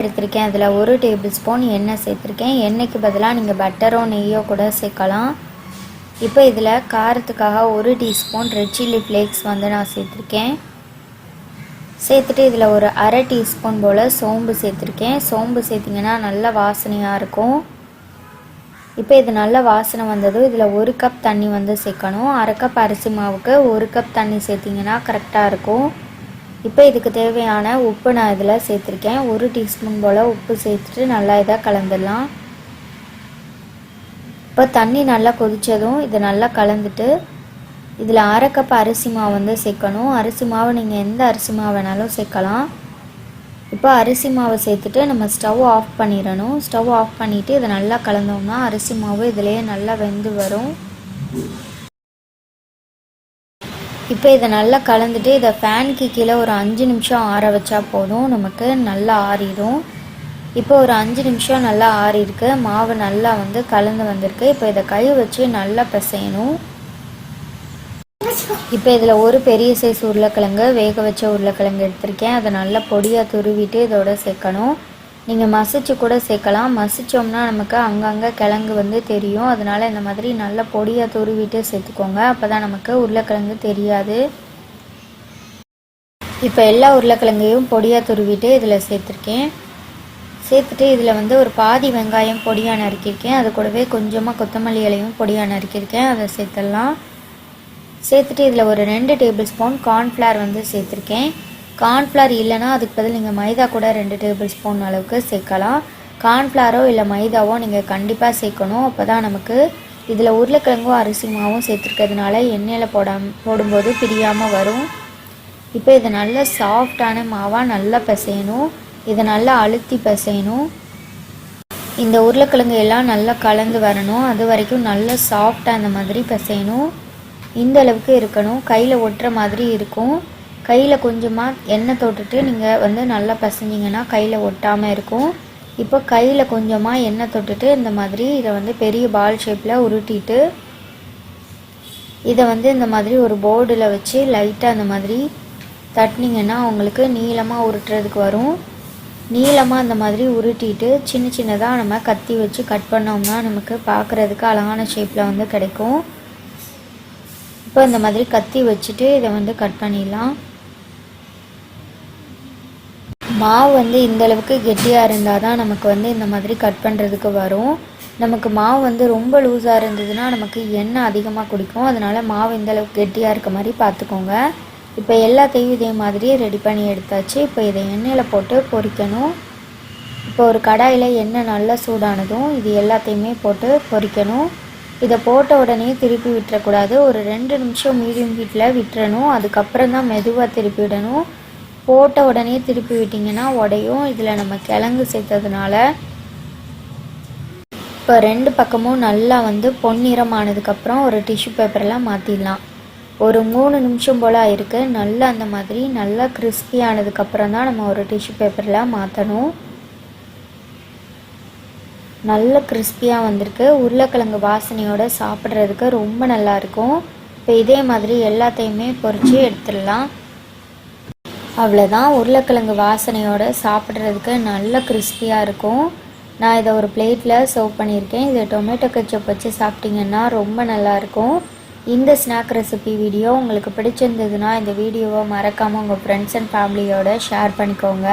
எடுத்திருக்கேன். அதில் ஒரு டேபிள் ஸ்பூன் எண்ணெய் சேர்த்துருக்கேன். எண்ணெய்க்கு பதிலாக நீங்கள் பட்டரோ நெய்யோ கூட சேர்க்கலாம். இப்போ இதில் காரத்துக்காக ஒரு டீஸ்பூன் ரெட் சில்லி ஃப்ளேக்ஸ் வந்து நான் சேர்த்துருக்கேன். சேர்த்துட்டு இதில் ஒரு அரை டீஸ்பூன் போல் சோம்பு சேர்த்துருக்கேன். சோம்பு சேர்த்திங்கன்னா நல்ல வாசனையாக இருக்கும். இப்போ இது நல்ல வாசனை வந்ததும் இதில் ஒரு கப் தண்ணி வந்து சேர்க்கணும். அரை கப் அரிசி மாவுக்கு ஒரு கப் தண்ணி சேர்த்திங்கன்னா கரெக்டாக இருக்கும். இப்போ இதுக்கு தேவையான உப்பு நான் இதில் சேர்த்துருக்கேன். ஒரு டீஸ்பூன் போல் உப்பு சேர்த்துட்டு நல்லா இதாக கலந்துடலாம். இப்போ தண்ணி நல்லா கொதித்ததும் இதை நல்லா கலந்துட்டு இதில் அரை கப் அரிசி மாவு வந்து சேர்க்கணும். அரிசி மாவு நீங்கள் எந்த அரிசி மாவு வேணாலும் சேர்க்கலாம். இப்போ அரிசி மாவை சேர்த்துட்டு நம்ம ஸ்டவ் ஆஃப் பண்ணிடணும். ஸ்டவ் ஆஃப் பண்ணிவிட்டு இதை நல்லா கலந்தோம்னா அரிசி மாவு இதிலேயே நல்லா வெந்து வரும். இப்போ இதை நல்லா கலந்துட்டு இதை ஃபேனுக்கு கீழே ஒரு அஞ்சு நிமிஷம் ஆற வச்சா போதும். நமக்கு நல்லா ஆறிடும். இப்போ ஒரு அஞ்சு நிமிஷம் நல்லா ஆறியிருக்கு. மாவு நல்லா வந்து கலந்து வந்திருக்கு. இப்போ இதை கை வச்சு நல்லா பிசையணும். இப்போ இதில் ஒரு பெரிய சைஸ் உருளைக்கிழங்கு வேக வச்ச உருளைக்கிழங்கு எடுத்திருக்கேன். அதை நல்லா பொடியாக துருவிட்டு இதோட சேர்க்கணும். நீங்கள் மசிச்சு கூட சேர்க்கலாம். மசித்தோம்னா நமக்கு அங்கங்கே கிழங்கு வந்து தெரியும். அதனால் இந்த மாதிரி நல்லா பொடியாக துருவிட்டு சேர்த்துக்கோங்க. அப்போ தான் நமக்கு உருளைக்கிழங்கு தெரியாது. இப்போ எல்லா உருளைக்கிழங்கையும் பொடியாக துருவிட்டு இதில் சேர்த்துருக்கேன். சேர்த்துட்டு இதில் வந்து ஒரு பாதி வெங்காயம் பொடியாக நறுக்கியிருக்கேன். அது கூடவே கொஞ்சமாக கொத்தமல்லி இலையும் பொடியாக நறுக்கியிருக்கேன். அதை சேர்த்துடலாம். சேர்த்துட்டு இதில் ஒரு ரெண்டு டேபிள் ஸ்பூன் கார்ன்ஃப்ளவர் வந்து சேர்த்துருக்கேன். கார்ன்ஃப்ளவர் இல்லைனா அதுக்கு பதில் நீங்கள் மைதா கூட ரெண்டு டேபிள் ஸ்பூன் அளவுக்கு சேர்க்கலாம். கார்ன்ஃப்ளாரோ இல்லை மைதாவோ நீங்கள் கண்டிப்பாக சேர்க்கணும். அப்போ தான் நமக்கு இதில் உருளைக்கிழங்கும் அரிசி மாவும் சேர்த்துருக்கிறதுனால எண்ணெயில் போடாம போடும்போது பிரியாமல் வரும். இப்போ இதை நல்ல சாஃப்டான மாவாக நல்லா பிசையணும். இதை நல்லா அழுத்தி பிசையணும். இந்த உருளைக்கிழங்கு எல்லாம் நல்லா கலந்து வரணும். அது வரைக்கும் நல்லா சாஃப்டாக அந்த மாதிரி பிசையணும். இந்த அளவுக்கு இருக்கணும். கையில் ஒட்டுற மாதிரி இருக்கும். கையில் கொஞ்சமாக எண்ணெய் தொட்டுட்டு நீங்கள் வந்து நல்லா பசஞ்சிங்கன்னா கையில் ஒட்டாமல் இருக்கும். இப்போ கையில் கொஞ்சமாக எண்ணெய் தொட்டுட்டு இந்த மாதிரி இதை வந்து பெரிய பால் ஷேப்பில் உருட்டிட்டு இதை வந்து இந்த மாதிரி ஒரு போர்டில் வச்சு லைட்டாக அந்த மாதிரி தட்டினீங்கன்னா உங்களுக்கு நீளமாக உருட்டுறதுக்கு வரும். நீளமாக அந்த மாதிரி உருட்டிட்டு சின்ன சின்னதாக நம்ம கத்தி வச்சு கட் பண்ணோம்னா நமக்கு பார்க்குறதுக்கு அழகான ஷேப்பில் வந்து கிடைக்கும். இப்போ இந்த மாதிரி கத்தி வச்சுட்டு இதை வந்து கட் பண்ணிடலாம். மாவு வந்து இந்த அளவுக்கு கெட்டியாக இருந்தால் தான் நமக்கு வந்து இந்த மாதிரி கட் பண்ணுறதுக்கு வரும். நமக்கு மாவு வந்து ரொம்ப லூஸாக இருந்ததுன்னா நமக்கு எண்ணெய் அதிகமாக குடிக்கும். அதனால் மாவு இந்த அளவுக்கு கெட்டியாக இருக்க மாதிரி பார்த்துக்கோங்க இப்போ எல்லாத்தையும் இதே மாதிரி ரெடி பண்ணி எடுத்தாச்சு. இப்போ இதை எண்ணெயில் போட்டு பொரிக்கணும் இப்போ ஒரு கடாயில் எண்ணெய் நல்லா சூடானதும் இது எல்லாத்தையுமே போட்டு பொரிக்கணும் இதை போட்ட உடனே திருப்பி விட்டுறக்கூடாது. ஒரு ரெண்டு நிமிஷம் மீடியம் ஹீட்டில் விட்டுறணும். அதுக்கப்புறம் தான் மெதுவாக திருப்பி விடணும். போட்ட உடனே திருப்பி விட்டிங்கன்னா உடையும். இதில் நம்ம கிழங்கு சேர்த்ததுனால இப்போ ரெண்டு பக்கமும் நல்லா வந்து பொன்னிறம் ஆனதுக்கப்புறம் ஒரு டிஷ்யூ பேப்பரெலாம் மாற்றிடலாம் ஒரு மூணு நிமிஷம் போல் ஆயிருக்கு. நல்லா அந்த மாதிரி நல்லா கிறிஸ்பி ஆனதுக்கப்புறம் தான் நம்ம ஒரு டிஷ்யூ பேப்பரில் மாற்றணும் நல்ல கிறிஸ்பியாக வந்திருக்கு. உருளைக்கிழங்கு வாசனையோடு சாப்பிட்றதுக்கு ரொம்ப நல்லாயிருக்கும் இப்போ இதே மாதிரி எல்லாத்தையுமே பொரித்து எடுத்துடலாம். அவ்வளோதான் உருளைக்கிழங்கு வாசனையோடு சாப்பிட்றதுக்கு நல்ல கிறிஸ்பியாக இருக்கும். நான் இதை ஒரு பிளேட்டில் சர்வ் பண்ணியிருக்கேன். இதை டொமேட்டோ கச்சப் வச்சு சாப்பிட்டிங்கன்னா ரொம்ப நல்லாயிருக்கும் இந்த ஸ்நாக் ரெசிபி வீடியோ உங்களுக்கு பிடிச்சிருந்ததுன்னா இந்த வீடியோவை மறக்காமல் உங்கள் ஃப்ரெண்ட்ஸ் அண்ட் ஃபேமிலியோட ஷேர் பண்ணிக்கோங்க.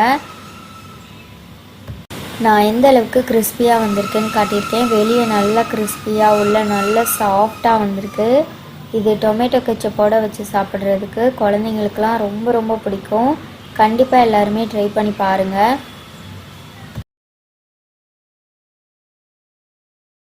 நான் எந்த அளவுக்கு கிறிஸ்பியாக வந்திருக்குன்னு காட்டியிருக்கேன். வெளியே நல்லா கிறிஸ்பியாக உள்ள நல்ல சாஃப்டாக வந்திருக்கு. இது டொமேட்டோ கெச்சப்போட வச்சு சாப்பிட்றதுக்கு குழந்தைங்களுக்குலாம் ரொம்ப ரொம்ப பிடிக்கும். கண்டிப்பாக எல்லாருமே ட்ரை பண்ணி பாருங்கள்